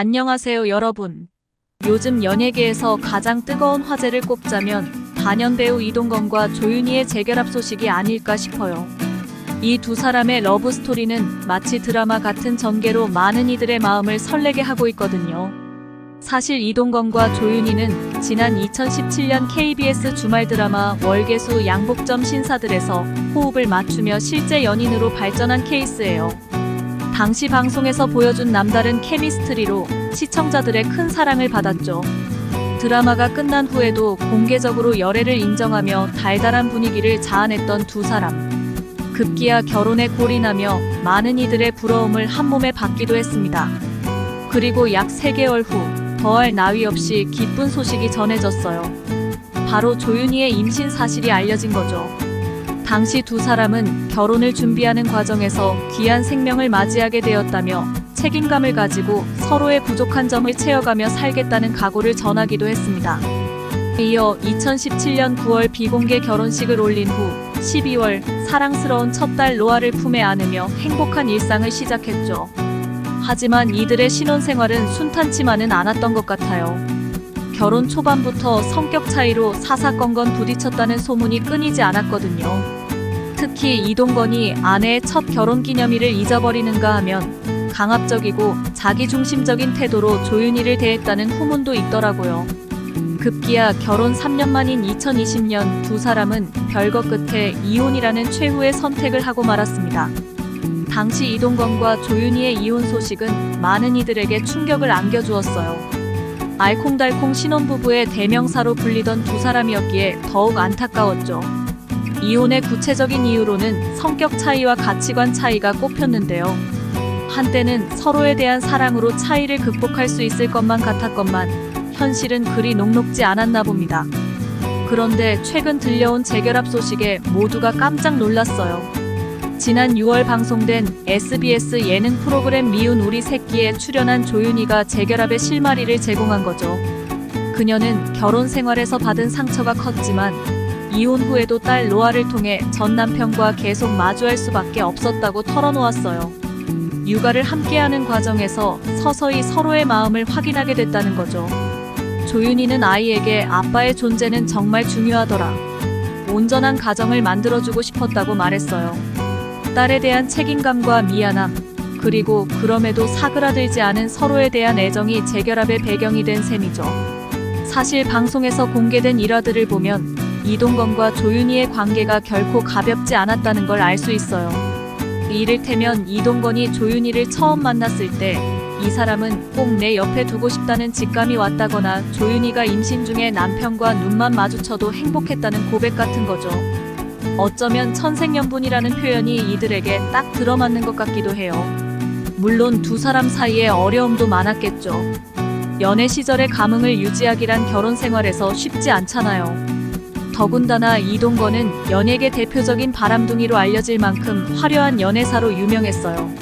안녕하세요 여러분. 요즘 연예계에서 가장 뜨거운 화제를 꼽자면 단연 배우 이동건과 조윤희의 재결합 소식이 아닐까 싶어요. 이 두 사람의 러브 스토리는 마치 드라마 같은 전개로 많은 이들의 마음을 설레게 하고 있거든요. 사실 이동건과 조윤희는 지난 2017년 KBS 주말 드라마 월계수 양복점 신사들에서 호흡을 맞추며 실제 연인으로 발전한 케이스예요. 당시 방송에서 보여준 남다른 케미스트리로 시청자들의 큰 사랑을 받았죠. 드라마가 끝난 후에도 공개적으로 열애를 인정하며 달달한 분위기를 자아냈던 두 사람. 급기야 결혼에 골인하며 많은 이들의 부러움을 한몸에 받기도 했습니다. 그리고 약 3개월 후 더할 나위 없이 기쁜 소식이 전해졌어요. 바로 조윤희의 임신 사실이 알려진 거죠. 당시 두 사람은 결혼을 준비하는 과정에서 귀한 생명을 맞이하게 되었다며 책임감을 가지고 서로의 부족한 점을 채워가며 살겠다는 각오를 전하기도 했습니다. 이어 2017년 9월 비공개 결혼식을 올린 후 12월 사랑스러운 첫 딸 로아를 품에 안으며 행복한 일상을 시작했죠. 하지만 이들의 신혼생활은 순탄치만은 않았던 것 같아요. 결혼 초반부터 성격 차이로 사사건건 부딪혔다는 소문이 끊이지 않았거든요. 특히 이동건이 아내의 첫 결혼 기념일을 잊어버리는가 하면 강압적이고 자기중심적인 태도로 조윤희를 대했다는 후문도 있더라고요. 급기야 결혼 3년 만인 2020년 두 사람은 별거 끝에 이혼이라는 최후의 선택을 하고 말았습니다. 당시 이동건과 조윤희의 이혼 소식은 많은 이들에게 충격을 안겨주었어요. 알콩달콩 신혼부부의 대명사로 불리던 두 사람이었기에 더욱 안타까웠죠. 이혼의 구체적인 이유로는 성격 차이와 가치관 차이가 꼽혔는데요. 한때는 서로에 대한 사랑으로 차이를 극복할 수 있을 것만 같았건만 현실은 그리 녹록지 않았나 봅니다. 그런데 최근 들려온 재결합 소식에 모두가 깜짝 놀랐어요. 지난 6월 방송된 SBS 예능 프로그램 미운 우리 새끼에 출연한 조윤희가 재결합의 실마리를 제공한 거죠. 그녀는 결혼 생활에서 받은 상처가 컸지만 이혼 후에도 딸 로아를 통해 전 남편과 계속 마주할 수밖에 없었다고 털어놓았어요. 육아를 함께하는 과정에서 서서히 서로의 마음을 확인하게 됐다는 거죠. 조윤희는 아이에게 아빠의 존재는 정말 중요하더라. 온전한 가정을 만들어주고 싶었다고 말했어요. 딸에 대한 책임감과 미안함, 그리고 그럼에도 사그라들지 않은 서로에 대한 애정이 재결합의 배경이 된 셈이죠. 사실 방송에서 공개된 일화들을 보면 이동건과 조윤희의 관계가 결코 가볍지 않았다는 걸 알 수 있어요. 이를테면 이동건이 조윤희를 처음 만났을 때 이 사람은 꼭 내 옆에 두고 싶다는 직감이 왔다거나 조윤희가 임신 중에 남편과 눈만 마주쳐도 행복했다는 고백 같은 거죠. 어쩌면 천생연분이라는 표현이 이들에게 딱 들어맞는 것 같기도 해요. 물론 두 사람 사이에 어려움도 많았겠죠. 연애 시절의 감흥을 유지하기란 결혼 생활에서 쉽지 않잖아요. 더군다나 이동건은 연예계 대표적인 바람둥이로 알려질 만큼 화려한 연애사로 유명했어요.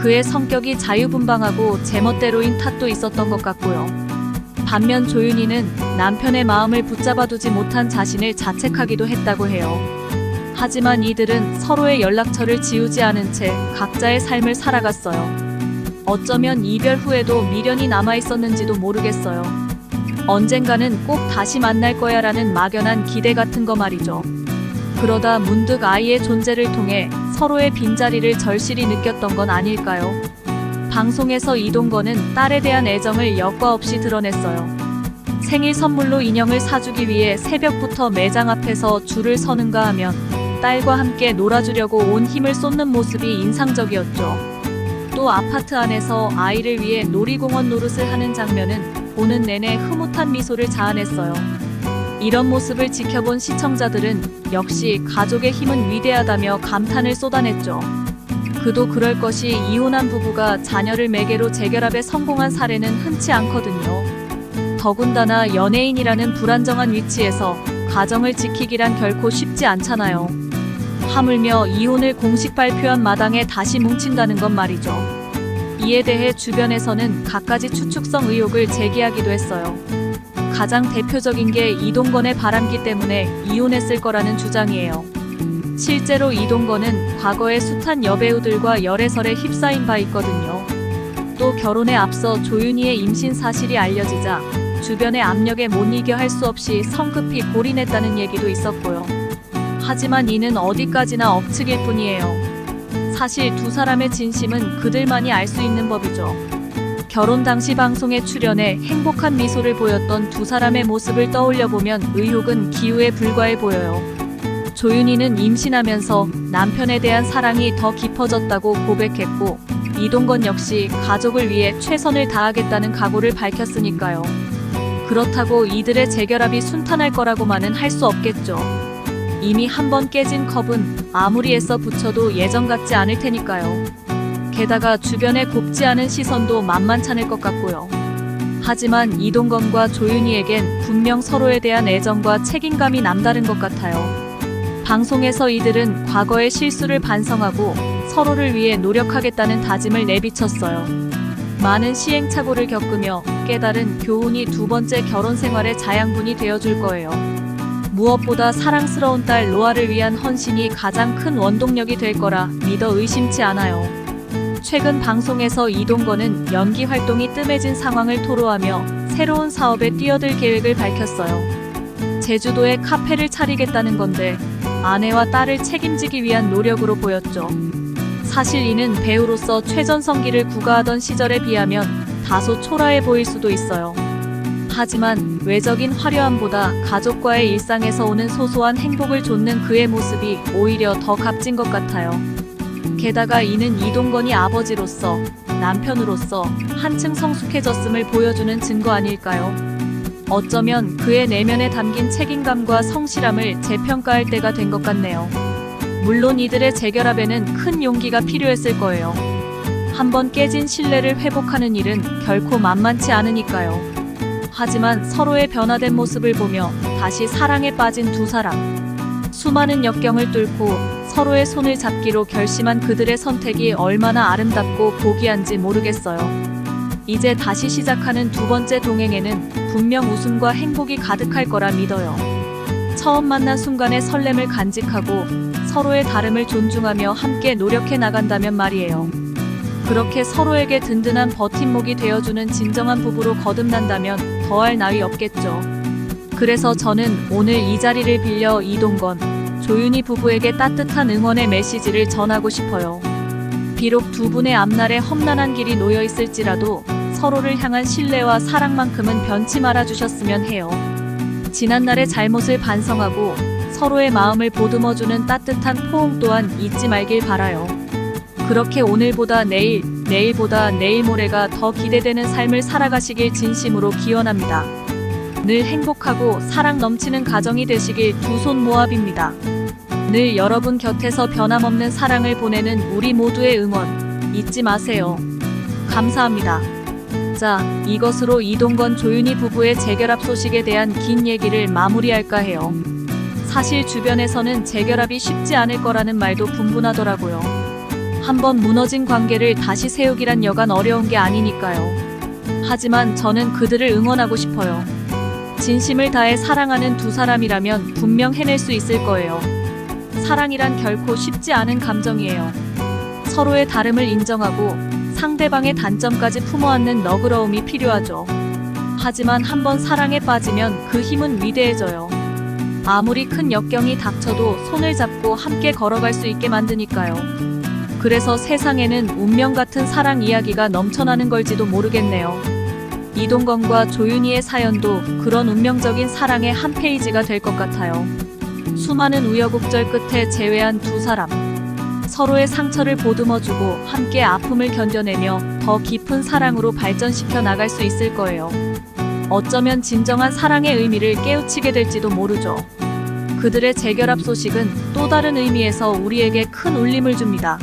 그의 성격이 자유분방하고 제멋대로인 탓도 있었던 것 같고요. 반면 조윤희는 남편의 마음을 붙잡아두지 못한 자신을 자책하기도 했다고 해요. 하지만 이들은 서로의 연락처를 지우지 않은 채 각자의 삶을 살아갔어요. 어쩌면 이별 후에도 미련이 남아 있었는지도 모르겠어요. 언젠가는 꼭 다시 만날 거야 라는 막연한 기대 같은 거 말이죠. 그러다 문득 아이의 존재를 통해 서로의 빈자리를 절실히 느꼈던 건 아닐까요? 방송에서 이동건은 딸에 대한 애정을 여과 없이 드러냈어요. 생일 선물로 인형을 사주기 위해 새벽부터 매장 앞에서 줄을 서는가 하면 딸과 함께 놀아주려고 온 힘을 쏟는 모습이 인상적이었죠. 또 아파트 안에서 아이를 위해 놀이공원 노릇을 하는 장면은 보는 내내 흐뭇한 미소를 자아냈어요. 이런 모습을 지켜본 시청자들은 역시 가족의 힘은 위대하다며 감탄을 쏟아냈죠. 그도 그럴 것이 이혼한 부부가 자녀를 매개로 재결합에 성공한 사례는 흔치 않거든요. 더군다나 연예인이라는 불안정한 위치에서 가정을 지키기란 결코 쉽지 않잖아요. 하물며 이혼을 공식 발표한 마당에 다시 뭉친다는 건 말이죠. 이에 대해 주변에서는 갖가지 추측성 의혹을 제기하기도 했어요. 가장 대표적인 게 이동건의 바람기 때문에 이혼했을 거라는 주장이에요. 실제로 이동건은 과거에 숱한 여배우들과 열애설에 휩싸인 바 있거든요. 또 결혼에 앞서 조윤희의 임신 사실이 알려지자 주변의 압력에 못 이겨 할 수 없이 성급히 골인했다는 얘기도 있었고요. 하지만 이는 어디까지나 억측일 뿐이에요. 사실 두 사람의 진심은 그들만이 알 수 있는 법이죠. 결혼 당시 방송에 출연해 행복한 미소를 보였던 두 사람의 모습을 떠올려 보면 의혹은 기우에 불과해 보여요. 조윤희는 임신하면서 남편에 대한 사랑이 더 깊어졌다고 고백했고, 이동건 역시 가족을 위해 최선을 다하겠다는 각오를 밝혔으니까요. 그렇다고 이들의 재결합이 순탄할 거라고만은 할 수 없겠죠. 이미 한 번 깨진 컵은 아무리 애써 붙여도 예전 같지 않을 테니까요. 게다가 주변에 곱지 않은 시선도 만만찮을 것 같고요. 하지만 이동건과 조윤희에겐 분명 서로에 대한 애정과 책임감이 남다른 것 같아요. 방송에서 이들은 과거의 실수를 반성하고 서로를 위해 노력하겠다는 다짐을 내비쳤어요. 많은 시행착오를 겪으며 깨달은 교훈이 두 번째 결혼 생활의 자양분이 되어줄 거예요. 무엇보다 사랑스러운 딸 로아를 위한 헌신이 가장 큰 원동력이 될 거라 믿어 의심치 않아요. 최근 방송에서 이동건은 연기 활동이 뜸해진 상황을 토로하며 새로운 사업에 뛰어들 계획을 밝혔어요. 제주도에 카페를 차리겠다는 건데 아내와 딸을 책임지기 위한 노력으로 보였죠. 사실 이는 배우로서 최전성기를 구가하던 시절에 비하면 다소 초라해 보일 수도 있어요. 하지만 외적인 화려함보다 가족과의 일상에서 오는 소소한 행복을 좇는 그의 모습이 오히려 더 값진 것 같아요. 게다가 이는 이동건이 아버지로서 남편으로서 한층 성숙해졌음을 보여주는 증거 아닐까요? 어쩌면 그의 내면에 담긴 책임감과 성실함을 재평가할 때가 된 것 같네요. 물론 이들의 재결합에는 큰 용기가 필요했을 거예요. 한번 깨진 신뢰를 회복하는 일은 결코 만만치 않으니까요. 하지만 서로의 변화된 모습을 보며 다시 사랑에 빠진 두 사람. 수많은 역경을 뚫고 서로의 손을 잡기로 결심한 그들의 선택이 얼마나 아름답고 고귀한지 모르겠어요. 이제 다시 시작하는 두 번째 동행에는 분명 웃음과 행복이 가득할 거라 믿어요. 처음 만난 순간의 설렘을 간직하고 서로의 다름을 존중하며 함께 노력해 나간다면 말이에요. 그렇게 서로에게 든든한 버팀목이 되어주는 진정한 부부로 거듭난다면 더할 나위 없겠죠. 그래서 저는 오늘 이 자리를 빌려 이동건, 조윤희 부부에게 따뜻한 응원의 메시지를 전하고 싶어요. 비록 두 분의 앞날에 험난한 길이 놓여 있을지라도 서로를 향한 신뢰와 사랑만큼은 변치 말아 주셨으면 해요. 지난날의 잘못을 반성하고 서로의 마음을 보듬어주는 따뜻한 포옹 또한 잊지 말길 바라요. 그렇게 오늘보다 내일, 내일보다 내일 모레가 더 기대되는 삶을 살아가시길 진심으로 기원합니다. 늘 행복하고 사랑 넘치는 가정이 되시길 두 손 모아빕니다. 늘 여러분 곁에서 변함없는 사랑을 보내는 우리 모두의 응원 잊지 마세요. 감사합니다. 자, 이것으로 이동건 조윤희 부부의 재결합 소식에 대한 긴 얘기를 마무리할까 해요. 사실 주변에서는 재결합이 쉽지 않을 거라는 말도 분분하더라고요. 한번 무너진 관계를 다시 세우기란 여간 어려운 게 아니니까요. 하지만 저는 그들을 응원하고 싶어요. 진심을 다해 사랑하는 두 사람이라면 분명 해낼 수 있을 거예요. 사랑이란 결코 쉽지 않은 감정이에요. 서로의 다름을 인정하고 상대방의 단점까지 품어안는 너그러움이 필요하죠. 하지만 한번 사랑에 빠지면 그 힘은 위대해져요. 아무리 큰 역경이 닥쳐도 손을 잡고 함께 걸어갈 수 있게 만드니까요. 그래서 세상에는 운명 같은 사랑 이야기가 넘쳐나는 걸지도 모르겠네요. 이동건과 조윤희의 사연도 그런 운명적인 사랑의 한 페이지가 될 것 같아요. 수많은 우여곡절 끝에 재회한 두 사람. 서로의 상처를 보듬어주고 함께 아픔을 견뎌내며 더 깊은 사랑으로 발전시켜 나갈 수 있을 거예요. 어쩌면 진정한 사랑의 의미를 깨우치게 될지도 모르죠. 그들의 재결합 소식은 또 다른 의미에서 우리에게 큰 울림을 줍니다.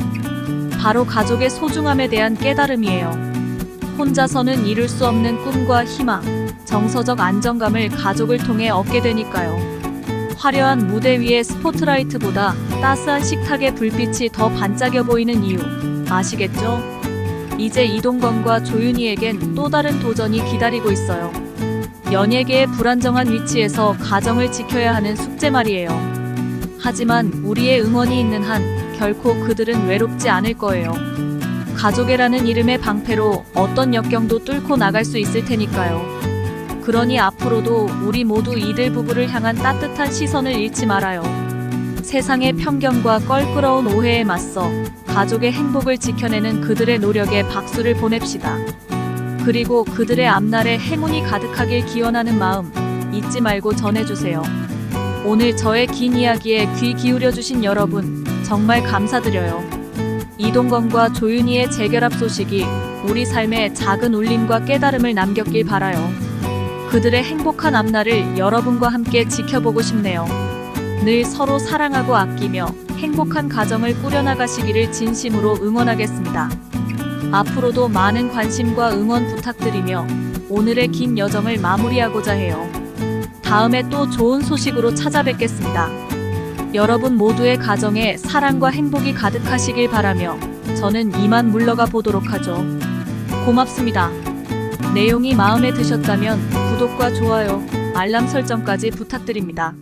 바로 가족의 소중함에 대한 깨달음이에요. 혼자서는 이룰 수 없는 꿈과 희망, 정서적 안정감을 가족을 통해 얻게 되니까요. 화려한 무대 위의 스포트라이트보다 따스한 식탁의 불빛이 더 반짝여 보이는 이유 아시겠죠? 이제 이동건과 조윤희에겐 또 다른 도전이 기다리고 있어요. 연예계의 불안정한 위치에서 가정을 지켜야 하는 숙제 말이에요. 하지만 우리의 응원이 있는 한 결코 그들은 외롭지 않을 거예요. 가족애라는 이름의 방패로 어떤 역경도 뚫고 나갈 수 있을 테니까요. 그러니 앞으로도 우리 모두 이들 부부를 향한 따뜻한 시선을 잃지 말아요. 세상의 편견과 껄끄러운 오해에 맞서 가족의 행복을 지켜내는 그들의 노력에 박수를 보냅시다. 그리고 그들의 앞날에 행운이 가득하길 기원하는 마음 잊지 말고 전해주세요. 오늘 저의 긴 이야기에 귀 기울여 주신 여러분 정말 감사드려요. 이동건과 조윤희의 재결합 소식이 우리 삶에 작은 울림과 깨달음을 남겼길 바라요. 그들의 행복한 앞날을 여러분과 함께 지켜보고 싶네요. 늘 서로 사랑하고 아끼며 행복한 가정을 꾸려나가시기를 진심으로 응원하겠습니다. 앞으로도 많은 관심과 응원 부탁드리며 오늘의 긴 여정을 마무리하고자 해요. 다음에 또 좋은 소식으로 찾아뵙겠습니다. 여러분 모두의 가정에 사랑과 행복이 가득하시길 바라며 저는 이만 물러가 보도록 하죠. 고맙습니다. 내용이 마음에 드셨다면 구독과 좋아요, 알람 설정까지 부탁드립니다.